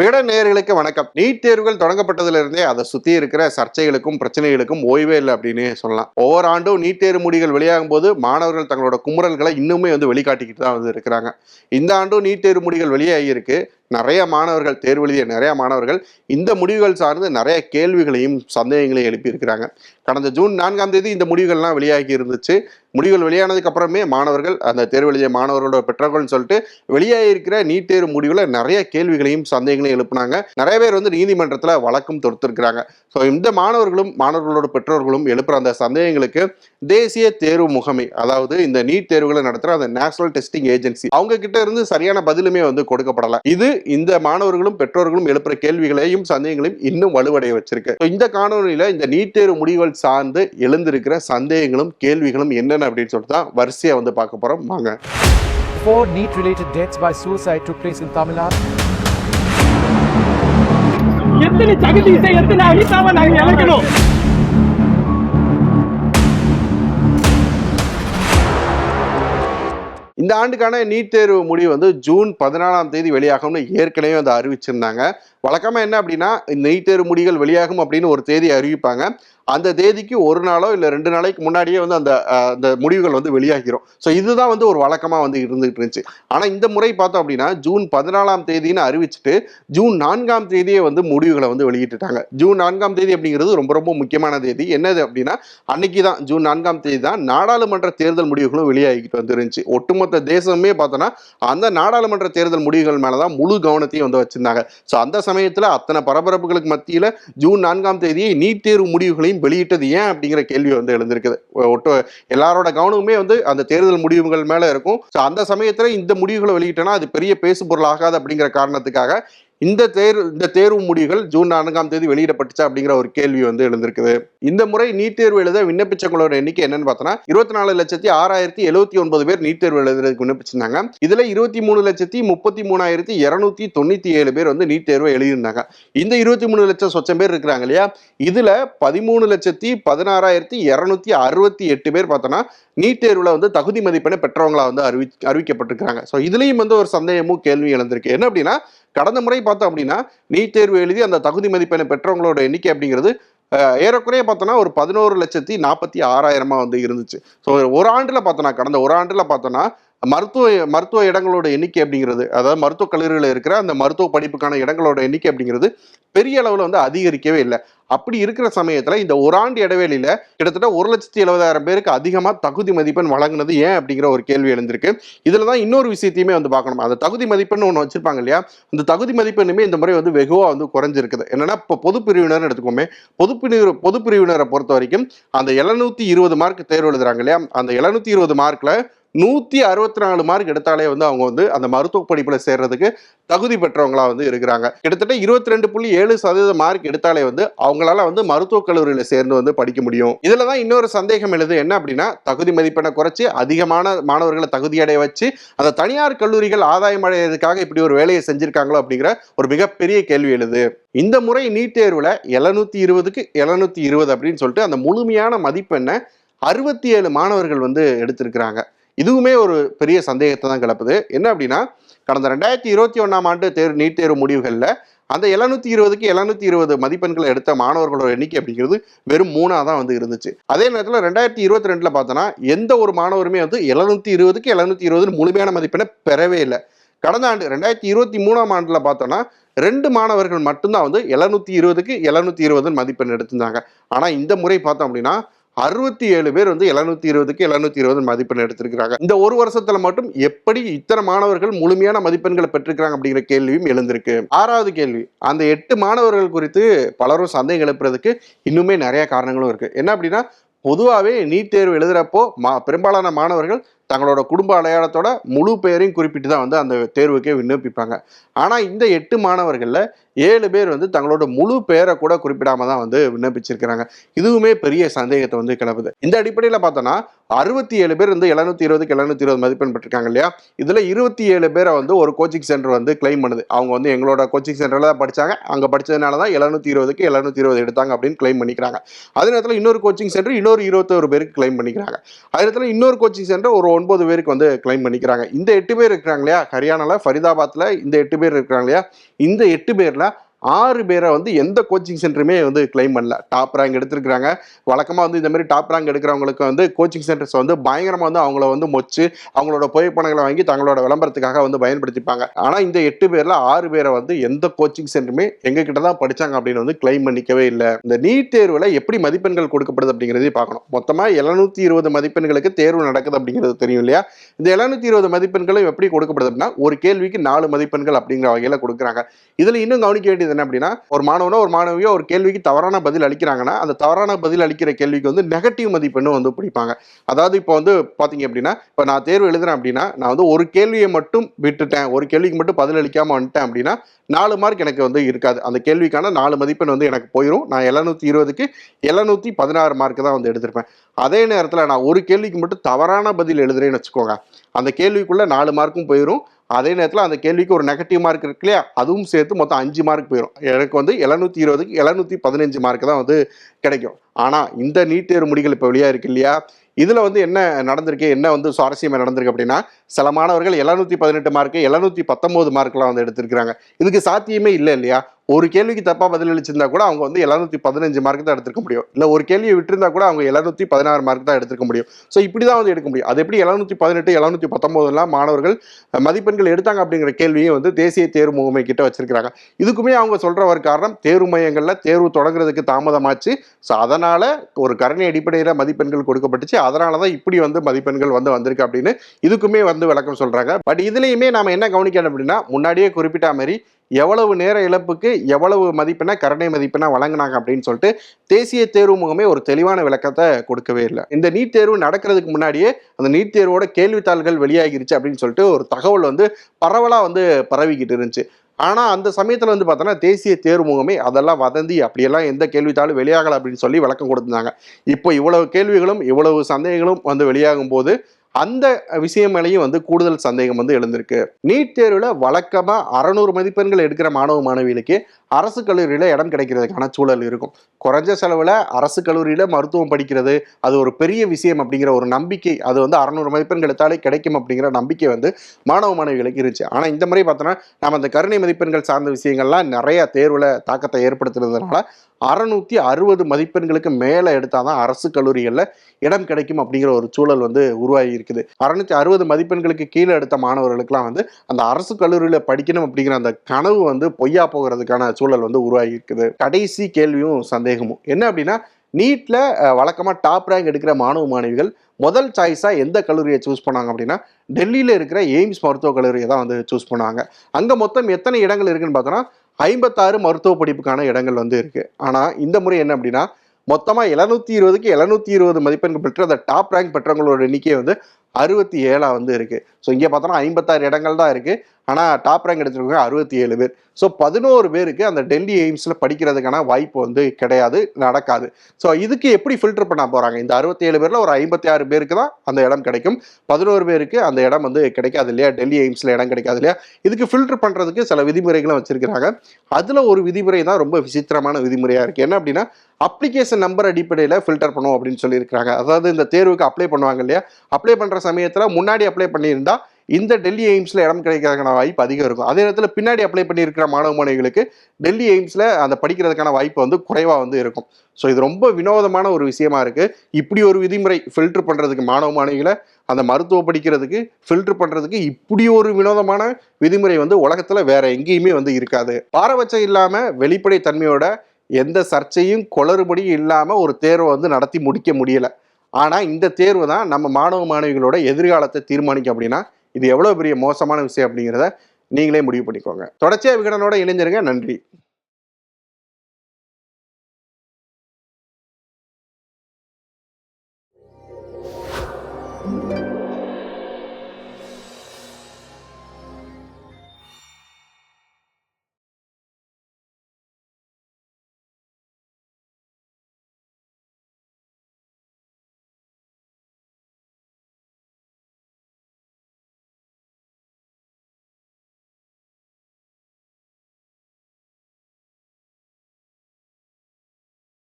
விகடன் நேர்களுக்கு வணக்கம். நீட் தேர்வுகள் தொடங்கப்பட்டதிலிருந்தே அதை சுற்றி இருக்கிற சர்ச்சைகளுக்கும் பிரச்சனைகளுக்கும் ஓய்வே இல்லை அப்படின்னு சொல்லலாம். ஒவ்வொரு ஆண்டும் நீட் தேர்வு முடிவுகள் வெளியாகும் போது மாணவர்கள் தங்களோட குமுறல்களை இன்னுமே வந்து வெளிக்காட்டிக்கிட்டு தான் வந்து இருக்கிறாங்க. இந்த ஆண்டும் நீட் தேர்வு முடிவுகள் வெளியாகி இருக்கு. நிறைய மாணவர்கள் தேர்வு எழுதிய நிறைய மாணவர்கள் இந்த முடிவுகள் சார்ந்து நிறைய கேள்விகளையும் சந்தேகங்களையும் எழுப்பியிருக்கிறாங்க. கடந்த ஜூன் நான்காம் தேதி இந்த முடிவுகள்லாம் வெளியாகி இருந்துச்சு. முடிவுகள் வெளியானதுக்கு அப்புறமே மாணவர்கள் அந்த தேர்வு எழுதிய மாணவர்களோட பெற்றோர்கள்னு சொல்லிட்டு வெளியாகிருக்கிற நீட் தேர்வு முடிவில் நிறைய கேள்விகளையும் சந்தேகங்களையும் எழுப்புனாங்க. நிறைய பேர் வந்து நீதிமன்றத்தில் வழக்கும் தொடுத்திருக்கிறாங்க. ஸோ இந்த மாணவர்களும் மாணவர்களோட பெற்றோர்களும் எழுப்புற அந்த சந்தேகங்களுக்கு தேசிய தேர்வு முகமை அதாவது இந்த நீட் தேர்வுகளை நடத்துகிற அந்த நேஷனல் டெஸ்டிங் ஏஜென்சி அவங்க கிட்ட இருந்து சரியான பதிலுமே வந்து கொடுக்கப்படல. இது இந்த மாணவர்களும் பெற்றோர்களும் எழுப்புற கேள்விகளையும் சந்தேகங்களையும் இன்னும் வலுவடைய வச்சிருக்கு. இந்த காணொலியில இந்த நீட் தேர்வு முடிவுகள் சார்ந்து எழுந்திருக்கிற சந்தேகங்களும் கேள்விகளும் என்னென்ன அப்படின்னு சொல்லிட்டு தான் வரிசையா வந்து பார்க்க போறோம். வாங்க. Four NEET-related deaths by suicide took place in Tamil Nadu. எத்தனை தகுதியை எத்தனை அடித்தாம நாங்க இழக்கணும் இந்த ஆண்டுக்கான நீட் தேர்வு முடிவு வந்து ஜூன் பதினாலாம் தேதி வெளியாகும்னு ஏற்கனவே வந்து அறிவிச்சிருந்தாங்க. வழக்கமாக என்ன அப்படின்னா இந்த நீட் தேர்வு முடிவுகள் வெளியாகும் அப்படின்னு ஒரு தேதி அறிவிப்பாங்க. அந்த தேதிக்கு ஒரு நாளோ இல்லை ரெண்டு நாளைக்கு முன்னாடியே வந்து அந்த அந்த முடிவுகள் வந்து வெளியாகிரும் ஸோ இதுதான் வந்து ஒரு வழக்கமாக வந்து இருந்துகிட்டு இருந்துச்சு. ஆனால் இந்த முறை பார்த்தோம் அப்படின்னா ஜூன் பதினாலாம் தேதின்னு அறிவிச்சுட்டு ஜூன் நான்காம் தேதியே வந்து முடிவுகளை வந்து வெளியிட்டுட்டாங்க. ஜூன் நான்காம் தேதி அப்படிங்கிறது ரொம்ப ரொம்ப முக்கியமான தேதி. என்னது அப்படின்னா அன்னைக்கு தான் ஜூன் நான்காம் தேதி தான் நாடாளுமன்ற தேர்தல் முடிவுகளும் வெளியாகிட்டு வந்துருந்துச்சு ஒட்டுமொத்த தேசமே பார்த்தோன்னா அந்த நாடாளுமன்ற தேர்தல் முடிவுகள் மேலே தான் முழு கவனத்தையும் வந்து வச்சுருந்தாங்க. ஸோ அந்த சமயத்தில் அத்தனை பரபரப்புகளுக்கு மத்தியில் ஜூன் நான்காம் தேதியை நீட் தேர்வு முடிவுகளையும் வெளியிட்டது ஏன் அப்படிங்கிற கேள்வி வந்து எழுந்திருக்குது. ஒட்டு எல்லாரோட கவனமுமே வந்து அந்த தேர்தல் முடிவுகள் மேலே இருக்கும். ஸோ அந்த சமயத்தில் இந்த முடிவுகளை வெளியிட்டனா அது பெரிய பேசு பொருள் ஆகாது அப்படிங்கிற காரணத்துக்காக இந்த தேர்வு இந்த தேர்வு முடிவுகள் ஜூன் நான்காம் தேதி வெளியிடப்பட்டுச்சா அப்படிங்கிற ஒரு கேள்வி வந்து எழுந்திருக்குது. இந்த முறை நீட் தேர்வு எழுத விண்ணப்பிச்சவங்களோட எண்ணிக்கை என்னன்னு பார்த்தோன்னா இருபத்தி நாலு லட்சத்தி ஆறாயிரத்தி எழுபத்தி ஒன்பது பேர் நீட் தேர்வு எழுதுறதுக்கு விண்ணப்பிச்சிருந்தாங்க. இதுல இருபத்தி மூணு லட்சத்தி முப்பத்தி மூணாயிரத்தி இருநூத்தி தொண்ணூத்தி ஏழு பேர் வந்து நீட் தேர்வை எழுதியிருந்தாங்க. இந்த இருபத்தி மூணு லட்சம் சொச்சம் பேர் இருக்கிறாங்க இல்லையா? இதுல பதிமூணு லட்சத்தி பதினாறாயிரத்தி இருநூத்தி அறுபத்தி எட்டு பேர் பார்த்தோன்னா நீட் தேர்வுல வந்து தகுதி மதிப்பெண்ணை பெற்றவங்களா வந்து அறிவி அறிவிக்கப்பட்டிருக்காங்க ஸோ இதுலயும் வந்து ஒரு சந்தேகமும் கேள்வி எழுந்திருக்கு. என்ன அப்படின்னா கடந்த முறை பார்த்தோம் அப்படின்னா நீட் தேர்வு எழுதி அந்த தகுதி மதிப்பெண்ணை பெற்றவங்களோட எண்ணிக்கை அப்படிங்கிறது ஏறக்குறைய பார்த்தோன்னா ஒரு பதினோரு லட்சத்தி நாற்பத்தி ஆறாயிரமா வந்து இருந்துச்சு. ஸோ ஒரு ஆண்டில் பார்த்தோன்னா கடந்த ஒரு ஆண்டில் பார்த்தோன்னா மருத்துவ மருத்துவ இடங்களோட எண்ணிக்கை அப்படிங்கிறது அதாவது மருத்துவக் கல்லூரியில் இருக்கிற அந்த மருத்துவ படிப்புக்கான இடங்களோட எண்ணிக்கை அப்படிங்கிறது பெரிய அளவில் வந்து அதிகரிக்கவே இல்லை. அப்படி இருக்கிற சமயத்தில் இந்த ஒரு ஆண்டு இடைவெளியில் கிட்டத்தட்ட ஒரு லட்சத்தி எழுபதாயிரம் பேருக்கு அதிகமாக தகுதி மதிப்பெண் வழங்கினது ஏன் அப்படிங்கிற ஒரு கேள்வி எழுந்திருக்கு. இதில் தான் இன்னொரு விஷயத்தையுமே வந்து பார்க்கணும். அந்த தகுதி மதிப்பெண் ஒன்று வச்சிருப்பாங்க இல்லையா? அந்த தகுதி மதிப்பெண்ணுமே இந்த முறை வந்து வெகுவாக வந்து குறைஞ்சிருக்குது. என்னன்னா இப்போ பொது பிரிவினர்னு எடுத்துக்கோமே பொது பிரிவு பொது பிரிவினரை பொறுத்த வரைக்கும் அந்த எழுநூத்தி இருபது மார்க் தேர்வு எழுதுறாங்க இல்லையா? அந்த எழுநூத்தி இருபது மார்க்கில் நூற்றி அறுபத்தி நாலு மார்க் எடுத்தாலே வந்து அவங்க வந்து அந்த மருத்துவ படிப்பில் சேர்றதுக்கு தகுதி பெற்றவங்களா வந்து இருக்கிறாங்க. கிட்டத்தட்ட இருபத்தி ரெண்டு புள்ளி ஏழு சதவீத மார்க் எடுத்தாலே வந்து அவங்களால வந்து மருத்துவக் கல்லூரியில் சேர்ந்து வந்து படிக்க முடியும். இதில் தான் இன்னொரு சந்தேகம் எழுது. என்ன அப்படின்னா தகுதி மதிப்பெண்ணை குறைச்சி அதிகமான மாணவர்களை தகுதியடைய வச்சு அந்த தனியார் கல்லூரிகள் ஆதாயம் அடையிறதுக்காக இப்படி ஒரு வேலையை செஞ்சிருக்காங்களோ அப்படிங்கிற ஒரு மிகப்பெரிய கேள்வி எழுது. இந்த முறை நீட் தேர்வில் எழுநூத்தி இருபதுக்கு எழுநூத்தி இருபது அப்படின்னு சொல்லிட்டு அந்த முழுமையான மதிப்பெண்ணை அறுபத்தி ஏழு மாணவர்கள் வந்து எடுத்திருக்கிறாங்க. இதுவுமே ஒரு பெரிய சந்தேகத்தை தான் கிளப்புது. என்ன அப்படின்னா கடந்த ரெண்டாயிரத்தி இருபத்தி ஒன்றாம் ஆண்டு தேர்வு நீட் தேர்வு முடிவுகளில் அந்த எழுநூத்தி இருபதுக்கு எழுநூத்தி இருபது மதிப்பெண்களை எடுத்த மாணவர்களோட எண்ணிக்கை அப்படிங்கிறது வெறும் மூணாக தான் வந்து இருந்துச்சு. அதே நேரத்தில் ரெண்டாயிரத்தி இருபத்தி ரெண்டில் பார்த்தோன்னா எந்த ஒரு மாணவருமே வந்து எழுநூத்தி இருபதுக்கு எழுநூத்தி இருபதுன்னு முழுமையான மதிப்பெண்ணை பெறவே இல்லை. கடந்த ஆண்டு ரெண்டாயிரத்தி இருபத்தி மூணாம் ஆண்டில் பார்த்தோன்னா ரெண்டு மாணவர்கள் மட்டும்தான் வந்து எழுநூத்தி இருபதுக்கு எழுநூத்தி இருபதுன்னு மதிப்பெண் எடுத்திருந்தாங்க. ஆனால் இந்த முறை பார்த்தோம் அப்படின்னா அறுபத்தி ஏழு பேர் வந்து எழுநூத்தி இருபதுக்கு எழுநூத்தி இருபது மதிப்பெண் எடுத்திருக்கிறாங்க. இந்த ஒரு வருஷத்துல மட்டும் எப்படி இத்தனை மாணவர்கள் முழுமையான மதிப்பெண்களை பெற்றிருக்கிறாங்க அப்படிங்கிற கேள்வியும் எழுந்திருக்கு. ஆறாவது கேள்வி அந்த எட்டு மாணவர்கள் குறித்து பலரும் சந்தேகம் எழுப்புறதுக்கு இன்னுமே நிறைய காரணங்களும் இருக்கு. என்ன அப்படின்னா பொதுவாகவே நீட் தேர்வு எழுதுறப்போ மா பெரும்பாலான மாணவர்கள் தங்களோட குடும்ப அடையாளத்தோட முழு பெயரையும் குறிப்பிட்டு தான் வந்து அந்த தேர்வுக்கே விண்ணப்பிப்பாங்க. ஆனால் இந்த எட்டு மாணவர்களில் ஏழு பேர் வந்து தங்களோட முழு பெயரை கூட குறிப்பிடாம தான் வந்து விண்ணப்பிச்சிருக்கிறாங்க. இதுவுமே பெரிய சந்தேகத்தை வந்து கிளப்புது இந்த அடிப்படையில் பார்த்தோன்னா அறுபத்தி ஏழு பேர் வந்து எழுநூத்தி இருபதுக்கு எழுநூத்தி இருபது மதிப்பெண் பெற்றிருக்காங்க இல்லையா? இதுல இருபத்தி ஏழு பேரை வந்து ஒரு கோச்சிங் சென்டர் வந்து கிளைம் பண்ணுது. அவங்க வந்து எங்களோட கோச்சிங் சென்டர்ல தான் படிச்சாங்க. அங்க படிச்சதுனால தான் எழுநூத்தி இருபதுக்கு எழுநூத்தி இருபது எடுத்தாங்க அப்படின்னு கிளைம் பண்ணிக்கிறாங்க. அதே நேரத்தில் இன்னொரு கோச்சிங் சென்டர் இன்னொரு இருபத்தோரு பேருக்கு கிளைம் பண்ணிக்கிறாங்க. அதே நேரத்தில் இன்னொரு கோச்சிங் சென்டர் ஒரு ஒன்பது பேருக்கு வந்து கிளைம் பண்ணிக்கிறாங்க. இந்த எட்டு பேர் இருக்கிறாங்க இல்லையா? ஹரியானால ஃபரிதாபாத்ல இந்த எட்டு பேர் இருக்கிறாங்க இல்லையா? இந்த எட்டு பேர்ல ஆறு பேரை வந்து எந்த கோச்சிங் சென்டருமே வந்து கிளைம் பண்ணல. டாப் ரேங்க் எடுத்திருக்கிறாங்க. வழக்கமாக வந்து இந்த மாதிரி டாப் ரேங்க் எடுக்கிறவங்களுக்கு வந்து கோச்சிங் சென்டர்ஸ் வந்து பயங்கரமாக வந்து அவங்கள வந்து மொச்சு அவங்களோட புகைப்படங்களை வாங்கி தங்களோட விளம்பரத்துக்காக வந்து பயன்படுத்திப்பாங்க. ஆனால் இந்த எட்டு பேரில் ஆறு பேரை வந்து எந்த கோச்சிங் சென்டருமே எங்ககிட்ட தான் படிச்சாங்க அப்படின்னு வந்து கிளைம் பண்ணிக்கவே இல்லை. இந்த நீட் தேர்வில் எப்படி மதிப்பெண்கள் கொடுக்கப்படுது அப்படிங்கிறதையும் பார்க்கணும். மொத்தமாக எழுநூத்தி இருபது மதிப்பெண்களுக்கு தேர்வு நடக்குது அப்படிங்கிறது தெரியும் இல்லையா? இந்த எழுநூத்தி இருபது மதிப்பெண்களும் எப்படி கொடுக்கப்படுது அப்படின்னா ஒரு கேள்விக்கு நாலு மதிப்பெண்கள் அப்படிங்கிற வகையில் கொடுக்குறாங்க. இதில் இன்னும் கவனிக்க வேண்டியது என்ன அப்படின்னா ஒரு மாணவனோ ஒரு மாணவியோ ஒரு கேள்விக்கு தவறான பதில் அளிக்கிறாங்கன்னா அந்த தவறான பதில் அளிக்கிற கேள்விக்கு வந்து நெகட்டிவ் மதிப்பெண்ணும் வந்து பிடிப்பாங்க. அதாவது இப்போ வந்து பார்த்தீங்க அப்படின்னா இப்போ நான் தேர்வு எழுதுறேன் அப்படின்னா நான் வந்து ஒரு கேள்வியை மட்டும் விட்டுட்டேன் ஒரு கேள்விக்கு மட்டும் பதில் அளிக்காமல் வந்துட்டேன் அப்படின்னா நாலு மார்க் எனக்கு வந்து இருக்காது. அந்த கேள்விக்கான நாலு மதிப்பெண் வந்து எனக்கு போயிடும் நான் எழுநூத்தி இருபதுக்கு எழுநூத்தி பதினாறு மார்க் தான் வந்து எடுத்திருப்பேன். அதே நேரத்தில் நான் ஒரு கேள்விக்கு மட்டும் தவறான பதில் எழுதுறேன்னு வச்சுக்கோங்க. அந்த கேள்விக்குள்ளே நாலு மார்க்கும் போயிடும் அதே நேரத்தில் அந்த கேள்விக்கு ஒரு நெகட்டிவ் மார்க் இருக்கு இல்லையா? அதுவும் சேர்த்து மொத்தம் அஞ்சு மார்க் போயிடும் எனக்கு வந்து எழுநூத்தி இருபதுக்கு எழுநூற்றி பதினஞ்சு மார்க் தான் வந்து கிடைக்கும். ஆனால் இந்த நீட் தேர்வு முடிகள் இப்போ வெளியாக இருக்கு இல்லையா? இதில் வந்து என்ன நடந்திருக்கு? என்ன வந்து சுவாரஸ்யமாக நடந்திருக்கு அப்படின்னா சில மாணவர்கள் எழுநூற்றி பதினெட்டு மார்க்கு எழுநூத்தி பத்தொம்போது மார்க்கெலாம் வந்து எடுத்திருக்கிறாங்க. இதுக்கு சாத்தியமே இல்லை இல்லையா? ஒரு கேள்விக்கு தப்பா பதிலளிச்சிருந்தா கூட அவங்க வந்து எழுநூத்தி பதினஞ்சு மார்க் தான் எடுத்திருக்க முடியும். இல்ல ஒரு கேள்வியை விட்டிருந்தா கூட அவங்க எழுநூத்தி பதினாறு மார்க் தான் எடுத்திருக்க முடியும். ஸோ இப்படி தான் வந்து எடுக்க முடியும். அது எப்படி எழுநூத்தி பதினெட்டு எழுநூத்தி பத்தொன்பதுலாம் மாணவர்கள் மதிப்பெண்கள் எடுத்தாங்க அப்படிங்கிற கேள்வியை வந்து தேசிய தேர்வு முகமை கிட்ட வச்சிருக்காங்க இதுக்குமே அவங்க சொல்ற ஒரு காரணம் தேர்வு மையங்கள்ல தேர்வு தொடங்குறதுக்கு தாமதமாச்சு. ஸோ அதனால ஒரு கருணை அடிப்படையில் மதிப்பெண்கள் கொடுக்கப்பட்டுச்சு. அதனால தான் இப்படி வந்து மதிப்பெண்கள் வந்து வந்திருக்கு அப்படின்னு இதுக்குமே வந்து விளக்கம் சொல்றாங்க. பட் இதுலயுமே நாம என்ன கவனிக்கணும் அப்படின்னா முன்னாடியே குறிப்பிட்ட மாதிரி எவ்வளவு நேர இழப்புக்கு எவ்வளவு மதிப்பெண்ணை கருணை மதிப்பெண்ணை வழங்கினாங்க அப்படின்னு சொல்லிட்டு தேசிய தேர்வு முகமே ஒரு தெளிவான விளக்கத்தை கொடுக்கவே இல்லை. இந்த நீட் தேர்வு நடக்கிறதுக்கு முன்னாடியே அந்த நீட் தேர்வோட கேள்வித்தாள்கள் வெளியாகிருச்சு அப்படின்னு சொல்லிட்டு ஒரு தகவல் வந்து பரவலாக வந்து பரவிக்கிட்டு இருந்துச்சு. ஆனால் அந்த சமயத்தில் வந்து பார்த்தோன்னா தேசிய தேர்வு முகமே அதெல்லாம் வதந்தி அப்படியெல்லாம் எந்த கேள்வித்தாளும் வெளியாகலை அப்படின்னு சொல்லி விளக்கம் கொடுத்துருந்தாங்க. இப்போ இவ்வளவு கேள்விகளும் இவ்வளவு சந்தேகங்களும் வந்து வெளியாகும் போது அந்த விஷயம் மேலேயும் வந்து கூடுதல் சந்தேகம் வந்து எழுந்திருக்கு. நீட் தேர்வில் வழக்கமாக அறநூறு மதிப்பெண்கள் எடுக்கிற மாணவ மாணவிகளுக்கு அரசு கல்லூரியில் இடம் கிடைக்கிறதுக்கான சூழல் இருக்கும். குறைஞ்ச செலவில் அரசு கல்லூரியில் மருத்துவம் படிக்கிறது அது ஒரு பெரிய விஷயம் அப்படிங்கிற ஒரு நம்பிக்கை அது வந்து அறநூறு மதிப்பெண்கள் எடுத்தாலே கிடைக்கும் அப்படிங்கிற நம்பிக்கை வந்து மாணவ மாணவிகளுக்கு இருந்துச்சு. ஆனால் இந்த முறை பார்த்தோன்னா நம்ம அந்த கருணை மதிப்பெண்கள் சார்ந்த விஷயங்கள்லாம் நிறைய தேர்வில் தாக்கத்தை ஏற்படுத்துறதுனால அறநூற்றி அறுபது மதிப்பெண்களுக்கு மேலே எடுத்தால் தான் அரசு கல்லூரிகளில் இடம் கிடைக்கும் அப்படிங்கிற ஒரு சூழல் வந்து உருவாகி இருக்குது. அறநூற்றி அறுபது மதிப்பெண்களுக்கு கீழே எடுத்த மாணவர்களுக்குலாம் வந்து அந்த அரசு கல்லூரியில் படிக்கணும் அப்படிங்கிற அந்த கனவு வந்து பொய்யா போகிறதுக்கான சூழல் வந்து உருவாகி இருக்குது கடைசி கேள்வியும் சந்தேகமும். என்ன அப்படின்னா நீட்டில் வழக்கமாக டாப் ரேங்க் எடுக்கிற மாணவ மாணவிகள் முதல் சாய்ஸாக எந்த கல்லூரியை சூஸ் பண்ணாங்க அப்படின்னா டெல்லியில் இருக்கிற எய்ம்ஸ் மருத்துவக் கல்லூரியை தான் வந்து சூஸ் பண்ணாங்க. அங்கே மொத்தம் எத்தனை இடங்கள் இருக்குன்னு பார்த்தோன்னா ஐம்பத்தாறு மருத்துவ படிப்புக்கான இடங்கள் வந்து இருக்குது ஆனால் இந்த முறை என்ன அப்படின்னா மொத்தமாக எழுநூத்தி இருபதுக்கு எழுநூத்தி இருபது மதிப்பெண்கள் பெற்று அந்த டாப் ரேங்க் பெற்றவங்களோட எண்ணிக்கை வந்து அறுபத்தி ஏழா வந்து இருக்குது ஸோ இங்கே பார்த்தோன்னா ஐம்பத்தாறு இடங்கள் தான் இருக்குது ஆனால் டாப் ரேங்க் எடுத்திருக்கவங்க அறுபத்தி ஏழு பேர். ஸோ பதினோரு பேருக்கு அந்த டெல்லி எய்ம்ஸில் படிக்கிறதுக்கான வாய்ப்பு வந்து கிடையாது நடக்காது. ஸோ இதுக்கு எப்படி ஃபில்டர் பண்ண போகிறாங்க இந்த அறுபத்தி ஏழு பேரில் ஒரு ஐம்பத்தி ஆறு பேருக்கு தான் அந்த இடம் கிடைக்கும். பதினோரு பேருக்கு அந்த இடம் வந்து கிடைக்காது இல்லையா? டெல்லி எய்ம்ஸில் இடம் கிடைக்காது இல்லையா? இதுக்கு ஃபில்டர் பண்ணுறதுக்கு சில விதிமுறைகளும் வச்சுருக்கிறாங்க. அதில் ஒரு விதிமுறை தான் ரொம்ப விசித்திரமான விதிமுறையாக இருக்குது என்ன அப்படின்னா அப்ளிகேஷன் நம்பர் அடிப்படையில் ஃபில்டர் பண்ணுவோம் அப்படின்னு சொல்லியிருக்கிறாங்க. அதாவது இந்த தேர்வுக்கு அப்ளை பண்ணுவாங்க இல்லையா? அப்ளை பண்ணுற சமயத்தில் முன்னாடி அப்ளை பண்ணியிருந்தால் இந்த டெல்லி எய்ம்ஸில் இடம் கிடைக்கிறதுக்கான வாய்ப்பு அதிகம் இருக்கும். அதே நேரத்தில் பின்னாடி அப்ளை பண்ணியிருக்கிற மாணவ மாணவிகளுக்கு டெல்லி எய்ம்ஸில் அந்த படிக்கிறதுக்கான வாய்ப்பு வந்து குறைவாக வந்து இருக்கும். ஸோ இது ரொம்ப வினோதமான ஒரு விஷயமா இருக்குது இப்படி ஒரு விதிமுறை ஃபில்டர் பண்ணுறதுக்கு மாணவ மாணவிகளை அந்த மருத்துவம் படிக்கிறதுக்கு ஃபில்டர் பண்ணுறதுக்கு இப்படி ஒரு வினோதமான விதிமுறை வந்து உலகத்தில் வேற எங்கேயுமே வந்து இருக்காது. பாரபட்சம் இல்லாமல் வெளிப்படை தன்மையோட எந்த சர்ச்சையும் குளறுபடியும் இல்லாமல் ஒரு தேர்வை வந்து நடத்தி முடிக்க முடியலை. ஆனால் இந்த தேர்வு தான் நம்ம மாணவ மாணவிகளோட எதிர்காலத்தை தீர்மானிக்கும் அப்படின்னா இது எவ்வளோ பெரிய மோசமான விஷயம் அப்படிங்கிறத நீங்களே முடிவு பண்ணிக்கோங்க. தொடர்ச்சியாக விகடனோட இணைஞ்சிருங்க. நன்றி.